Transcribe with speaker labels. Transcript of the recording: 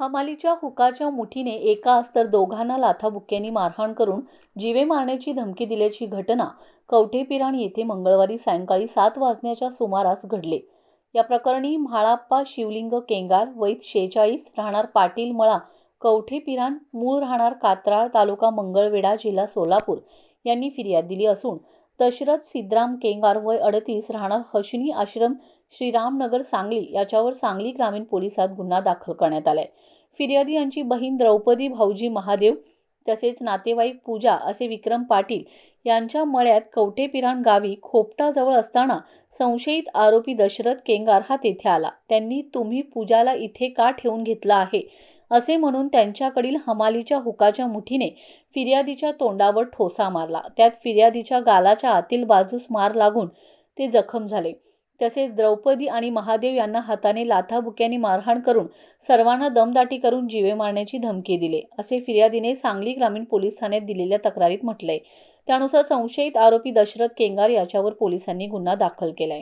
Speaker 1: हमालीच्या हुकाच्या मुठीने एकास तर दोघांना लाथाबुक्क्यांनी मारहाण करून जीवे मारण्याची धमकी दिल्याची घटना कवठेपिराण येथे मंगळवारी सायंकाळी सात वाजण्याच्या सुमारास घडले. या प्रकरणी म्हाळाप्पा शिवलिंग केंगार वैद शेहेचाळीस राहणार पाटील मळा कवठेपिराण मूळ राहणार कात्राळ तालुका मंगळवेढा जिल्हा सोलापूर यांनी फिर्याद दिली असून दशरथ सिद्राम केंगार वय अडतीस राहणार हशिनी आश्रम श्रीरामनगर सांगली याच्यावर सांगली ग्रामीण पोलिसात गुन्हा दाखल करण्यात आलाय. फिर्यादी यांची बहीण द्रौपदी भाऊजी महादेव तसेच नातेवाईक पूजा असे विक्रम पाटील यांच्या मळ्यात कवठेपिराण गावी खोपटाजवळ असताना संशयित आरोपी दशरथ केंगार हा तेथे आला. त्यांनी तुम्ही पूजाला इथे का ठेवून घेतला आहे? असे म्हणून त्यांच्याकडील हमालीच्या हुकाच्या मुठीने फिर्यादीच्या तोंडावर ठोसा मारला. त्यात फिर्यादीच्या गालाच्या आतील बाजूस मार लागून ते जखम झाले. तसेच द्रौपदी आणि महादेव यांना हाताने लाथाबुक्याने मारहाण करून सर्वांना दमदाटी करून जीवे मारण्याची धमकी दिले. असे फिर्यादीने सांगली ग्रामीण पोलीस ठाण्यात दिलेल्या तक्रारीत म्हटलंय. त्यानुसार संशयित आरोपी दशरथ केंगार याच्यावर पोलिसांनी गुन्हा दाखल केलाय.